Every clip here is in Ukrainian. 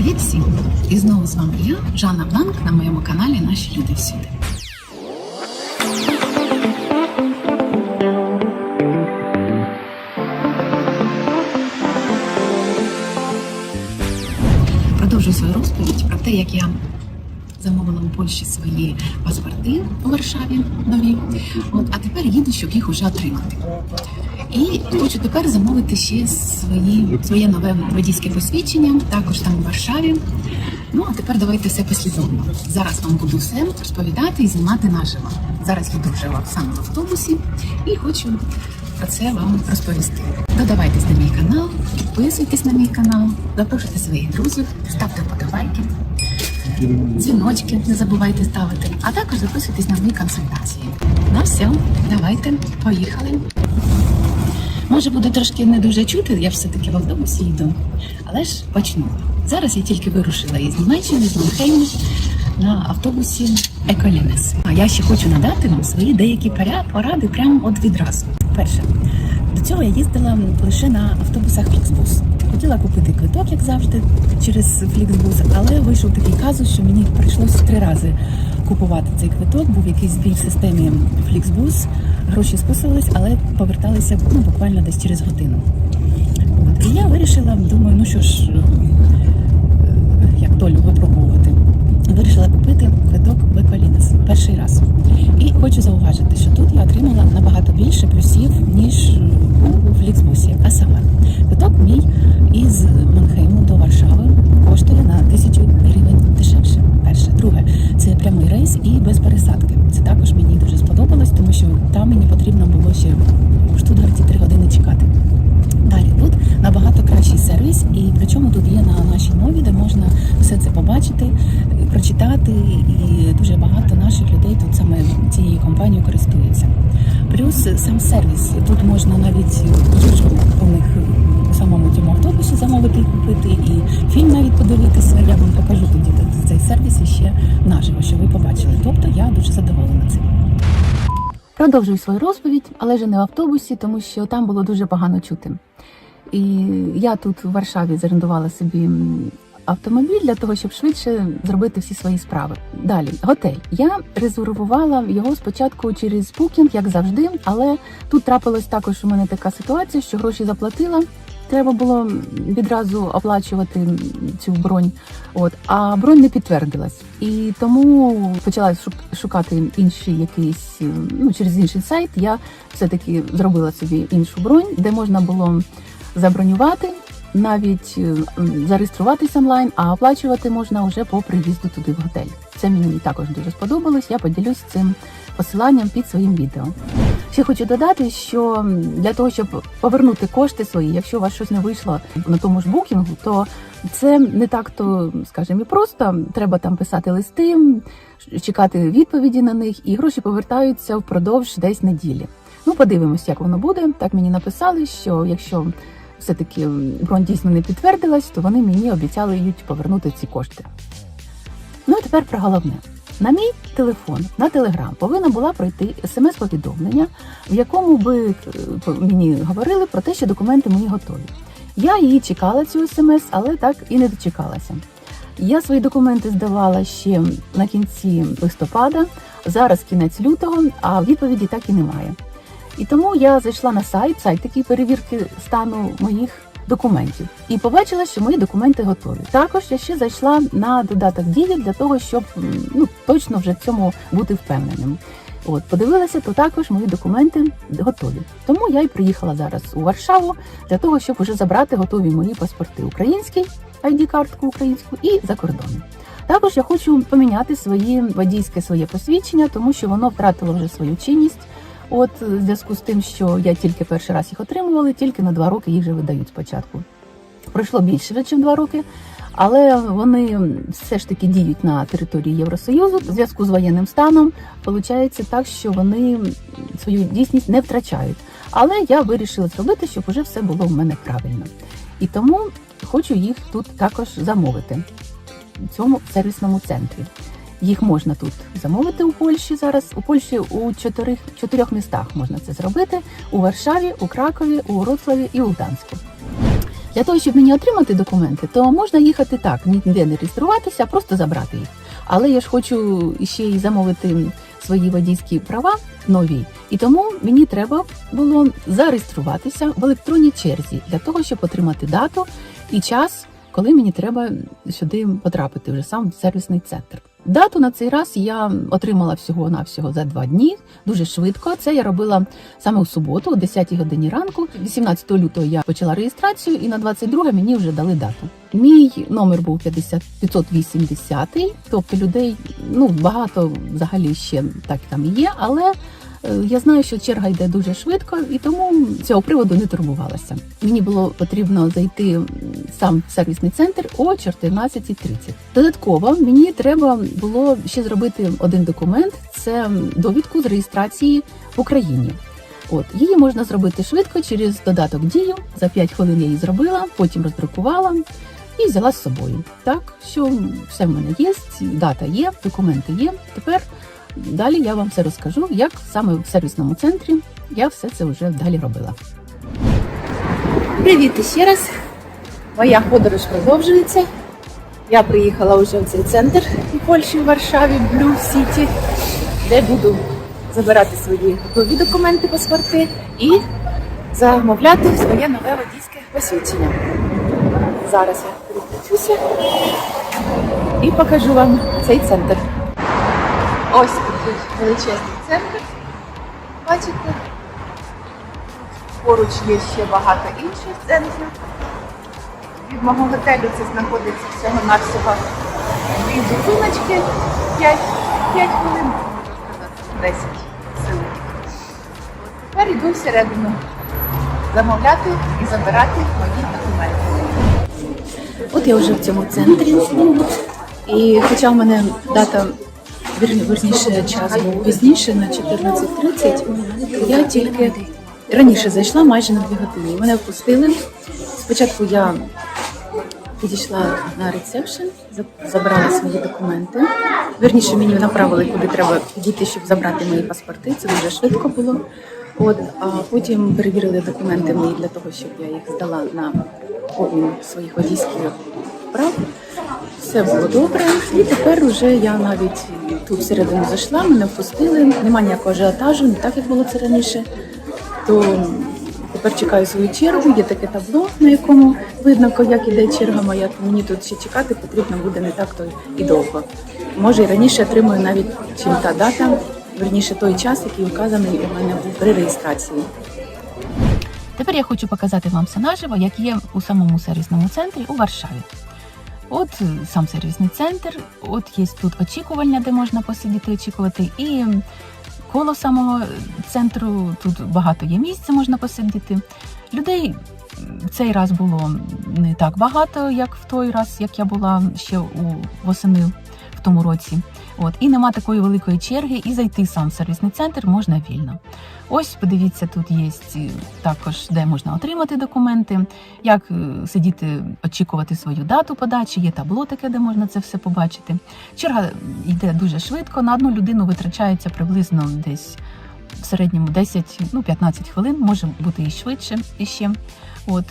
Привіт всім! І знову з вами я, Жанна Бланк, на моєму каналі Наші люди всюди. Продовжую свою розповідь про те, як я замовила у Польщі свої паспорти у Варшаві нові. От, а тепер їду, щоб їх уже отримати. І хочу тепер замовити ще свої, своє нове водійське посвідчення, також там у Варшаві. Ну а тепер давайте все послідовно. Зараз вам буду все розповідати і знімати наживо. Зараз їду вже саме в автобусі і хочу про це вам розповісти. Додавайтесь на мій канал, підписуйтесь на мій канал, запрошуйте своїх друзів, ставте вподобайки, дзвіночки не забувайте ставити, а також записуйтесь на мої консультації. Ну все, давайте, поїхали. Може буде трошки не дуже чути, я все-таки в автобусі йду, але ж почну. Зараз я тільки вирушила із Німеччини, з Мюнхену на автобусі Еколінес. А я ще хочу надати вам свої деякі поради прямо от відразу. Перше, до цього я їздила лише на автобусах Фліксбус. Хотіла купити квиток, як завжди, через Фліксбус, але вийшов такий казус, що мені прийшлося три рази купувати цей квиток. Був якийсь збій в системі Фліксбус, гроші списувались, але поверталися ну, буквально десь через годину. От. І я вирішила, думаю, ну що ж, як долю випробовувати. Вирішила купити квиток в Еквалінес перший раз. І хочу зауважити, що тут я отримала набагато більше плюсів, ніж у Фліксбусі. А саме, квиток мій із Манхейму до Варшави коштує на тисячу гривень дешевше. Перше. Друге, це прямий рейс і без пересадки. Це також мені дуже сподобалось, тому що там мені потрібно було ще у Штутгарті три години чекати. Далі тут набагато кращий сервіс, і причому тут є на нашій мові, де можна все це побачити, прочитати, і дуже багато наших людей тут саме цією компанією користуються. Плюс сам сервіс. Тут можна навіть їжу у них у самому цьому автобусі замовити і купити, і фільм навіть подивитися. Я вам покажу тоді цей сервіс іще наживо, що ви побачили. Тобто я дуже задоволена цим. Продовжую свою розповідь, але вже не в автобусі, тому що там було дуже погано чути. І я тут в Варшаві зарендувала собі автомобіль для того, щоб швидше зробити всі свої справи. Далі, готель. Я резервувала його спочатку через Booking, як завжди, але тут трапилось також у мене така ситуація, що гроші заплатила. Треба було відразу оплачувати цю бронь, от а бронь не підтвердилась, і тому почала шукати інший якийсь е, ну через інший сайт. Я все таки зробила собі іншу бронь, де можна було забронювати, навіть е, зареєструватися онлайн, а оплачувати можна вже по приїзду туди в готель. Це мені також дуже сподобалось. Я поділюсь цим посиланням під своїм відео. Ще хочу додати, що для того, щоб повернути кошти свої, якщо у вас щось не вийшло на тому ж букінгу, то це не так то, скажімо, і просто. Треба там писати листи, чекати відповіді на них, і гроші повертаються впродовж десь неділі. Ну, подивимось, як воно буде. Так мені написали, що якщо все-таки бронь дійсно не підтвердилась, то вони мені обіцяли повернути ці кошти. Ну і тепер про головне. На мій телефон на телеграм повинна була пройти смс-повідомлення, в якому би е, мені говорили про те, що документи мої готові. Я її чекала цю смс, але так і не дочекалася. Я свої документи здавала ще на кінці листопада, зараз кінець лютого, а відповіді так і немає. І тому я зайшла на сайт, сайт такий перевірки стану моїх документів, і побачила, що мої документи готові. Також я ще зайшла на додаток дії для того, щоб ну точно вже в цьому бути впевненим. От подивилася, то також мої документи готові. Тому я й приїхала зараз у Варшаву для того, щоб уже забрати готові мої паспорти український, ID-картку українську і закордонну. Також я хочу поміняти свої водійське своє посвідчення, тому що воно втратило вже свою чинність. От е, в зв'язку з тим, що я тільки перший раз їх отримувала, тільки на два роки їх вже видають спочатку. Пройшло більше, ніж два роки, але вони все ж таки діють на території Євросоюзу. В зв'язку з воєнним станом виходить так, що вони свою дійсність не втрачають. Але я вирішила зробити, щоб уже все було в мене правильно. І тому хочу їх тут також замовити в цьому сервісному центрі. Їх можна тут замовити у Польщі зараз. У Польщі у чотирьох, чотирьох містах можна це зробити: у Варшаві, у Кракові, у Вроцлаві і у Гданську. Для того, щоб мені отримати документи, то можна їхати так, ніде не реєструватися, а просто забрати їх. Але я ж хочу ще й замовити свої водійські права нові, і тому мені треба було зареєструватися в електронній черзі для того, щоб отримати дату і час, коли мені треба сюди потрапити вже сам в сервісний центр. Дату на цей раз я отримала всього навсього за два дні, дуже швидко. Це я робила саме у суботу, о 10 годині ранку. 18 лютого я почала реєстрацію, і на 22 мені вже дали дату. Мій номер був 50 580, тобто людей ну багато взагалі ще так там є, але. Е, Я знаю, що черга йде дуже швидко, і тому цього приводу не турбувалася. Мені було потрібно зайти сам в сервісний центр о 14.30. Додатково мені треба було ще зробити один документ: це довідку з реєстрації в Україні. От її можна зробити швидко через додаток дію. За 5 хвилин я її зробила, потім роздрукувала і взяла з собою. Так що все в мене є, дата є, документи є. Тепер далі я вам все розкажу, як саме в сервісному центрі я все це вже далі робила. Привіт ще раз. Моя подорож продовжується. Я приїхала вже в цей центр у Польщі, в Варшаві, Блю Сіті, де буду забирати свої готові документи, паспорти і замовляти своє нове водійське посвідчення. Зараз я переключуся і покажу вам цей центр. Ось такий величезний центр. Бачите? Поруч є ще багато інших центрів. Від мого готелю це знаходиться всього-навсього дві зупиночки, 5, 5 хвилин, можна сказати, 10 сили. Тепер йду всередину замовляти і забирати мої документи. От я вже в цьому центрі. І хоча в мене дата вірніше час був пізніше на 14.30, я тільки раніше зайшла майже на дві години. Мене впустили. Спочатку я підійшла на ресепшн, забрала свої документи. Вірніше мені направили, куди треба підійти, щоб забрати мої паспорти. Це дуже швидко було. От, а потім перевірили документи мої для того, щоб я їх здала на обмін своїх водійських прав. Все було добре, і тепер вже я навіть тут всередину зайшла, мене впустили. Нема ніякого ажіотажу, не так як було це раніше. То тепер чекаю свою чергу. Є таке табло, на якому видно, як іде черга моя. То мені тут ще чекати потрібно буде не так то і довго. Може, і раніше отримую навіть чим та дата, верніше той час, який вказаний у мене був при реєстрації. Тепер я хочу показати вам все наживо, як є у самому сервісному центрі у Варшаві. От сам сервісний центр, от є тут очікування, де можна посидіти, очікувати, і коло самого центру тут багато є місця, можна посидіти. Людей цей раз було не так багато, як в той раз, як я була ще у восени тому році. От і нема такої великої черги, і зайти сам в сервісний центр можна вільно. Ось, подивіться, тут є також, де можна отримати документи, як е, сидіти, очікувати свою дату подачі. Є табло таке, де можна це все побачити. Черга йде дуже швидко. На одну людину витрачається приблизно десь в середньому 10, ну 15 хвилин, може бути і швидше іще. От,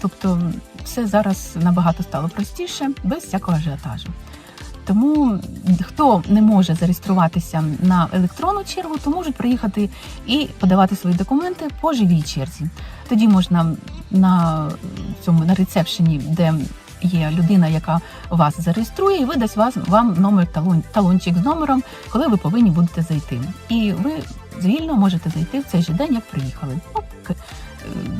тобто, все зараз набагато стало простіше, без всякого ажіотажу. Тому хто не може зареєструватися на електронну чергу, то можуть приїхати і подавати свої документи по живій черзі. Тоді можна на цьому на рецепшені, де є людина, яка вас зареєструє, і видасть вас вам номер талон, талончик з номером, коли ви повинні будете зайти. І ви звільно можете зайти в цей же день, як приїхали. Е,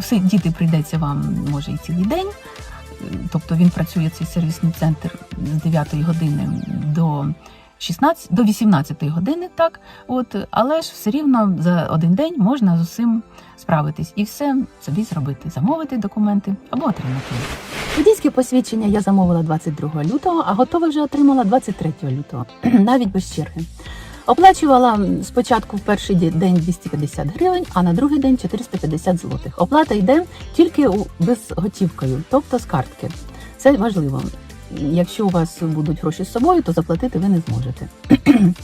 Сидіти прийдеться вам може і цілий день. Тобто він працює цей сервісний центр з 9 години до 16, до 18 години, так от, але ж все рівно за один день можна з усім справитись і все собі зробити, замовити документи або отримати. Водійське посвідчення я замовила 22 лютого, а готове вже отримала 23 лютого, навіть без черги. Оплачувала спочатку в перший день 250 гривень, а на другий день 450 злотих. Оплата йде тільки у- безготівкою, тобто з картки. Це важливо. Якщо у вас будуть гроші з собою, то заплатити ви не зможете.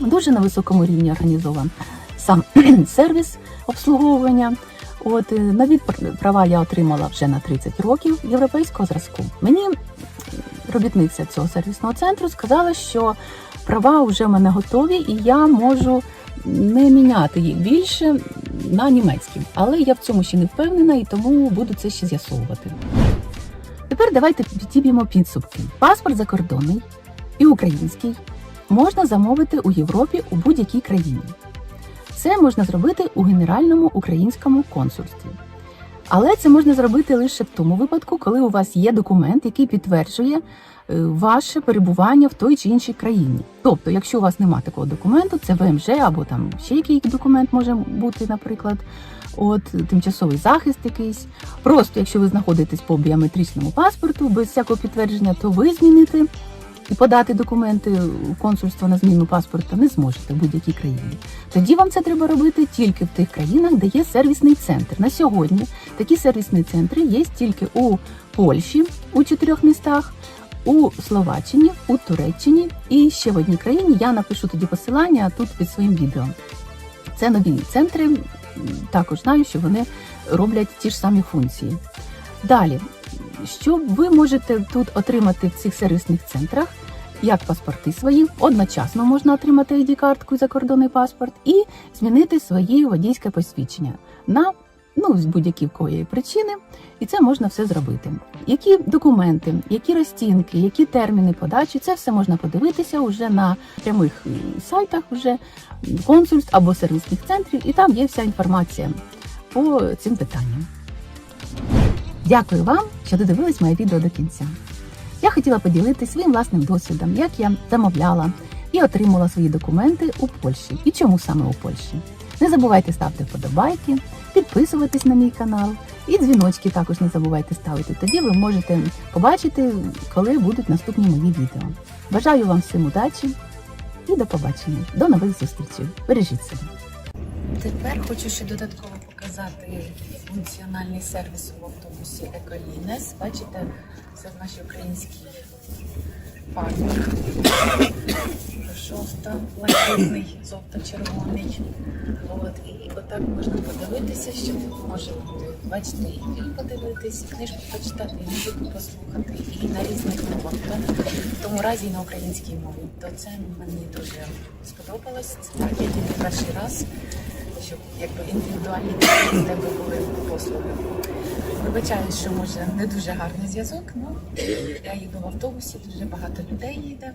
Дуже на високому рівні організован сам сервіс обслуговування. От е, нові права я отримала вже на 30 років європейського зразку. Мені робітниця цього сервісного центру сказала, що права вже в мене готові, і я можу не міняти їх більше на німецькі. Але я в цьому ще не впевнена і тому буду це ще з'ясовувати. Тепер давайте підіб'ємо підсумки. Паспорт закордонний і український можна замовити у Європі у будь-якій країні. Це можна зробити у Генеральному українському консульстві. Але це можна зробити лише в тому випадку, коли у вас є документ, який підтверджує е, ваше перебування в той чи іншій країні. Тобто, якщо у вас немає такого документу, це ВМЖ або там ще який документ може бути, наприклад, от тимчасовий захист якийсь. Просто якщо ви знаходитесь по біометричному паспорту без всякого підтвердження, то ви змінити і подати документи у консульство на зміну паспорта не зможете в будь-якій країні. Тоді вам це треба робити тільки в тих країнах, де є сервісний центр. На сьогодні такі сервісні центри є тільки у Польщі у чотирьох містах, у Словаччині, у Туреччині і ще в одній країні. Я напишу тоді посилання тут під своїм відео. Це нові центри. Також знаю, що вони роблять ті ж самі функції. Далі, що ви можете тут отримати в цих сервісних центрах? Як паспорти свої, одночасно можна отримати ID-картку і закордонний паспорт і змінити свої водійське посвідчення на ну з будь-якої причини, і це можна все зробити. Які документи, які розцінки, які терміни подачі, це все можна подивитися уже на прямих сайтах, вже консульств або сервісних центрів, і там є вся інформація по цим питанням. Дякую вам, що додивились моє відео до кінця. Я хотіла поділитися своїм власним досвідом, як я замовляла і отримала свої документи у Польщі. І чому саме у Польщі? Не забувайте ставити вподобайки, підписуватись на мій канал і дзвіночки також не забувайте ставити. Тоді ви можете побачити, коли будуть наступні мої відео. Бажаю вам всім удачі і до побачення. До нових зустрічей. Бережіть себе. Тепер хочу ще додатково показати функціональний сервіс в автобусі Еколінес. Бачите, це в нашій українській партнер. Жовта, блакитний, жовто-червоний. От, і отак можна подивитися, що може бути. Бачите, і фільм подивитись, і книжку почитати, і музику послухати, і на різних мовах. В тому разі і на українській мові. То це мені дуже сподобалось. Це так, я тільки перший раз щоб якби індивідуальні в тебе були послуги. Вибачаю, що може не дуже гарний зв'язок, але я їду в автобусі, дуже багато людей їде.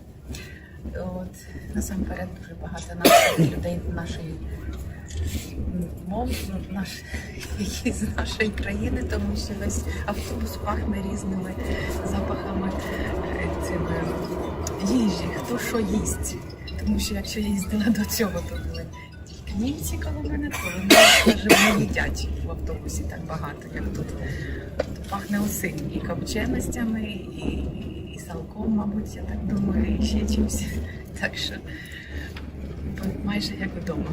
От насамперед дуже багато наших людей нашої мови, наш, з нашої країни, тому що весь автобус пахне різними запахами е, цими їжі, хто що їсть. Тому що якщо я їздила до цього, то німці коло мене, скажімо, не їдять в автобусі так багато, як тут. Тут пахне усім і копченостями, і, і салком, мабуть, я так думаю, і ще чимось. Так що майже як вдома.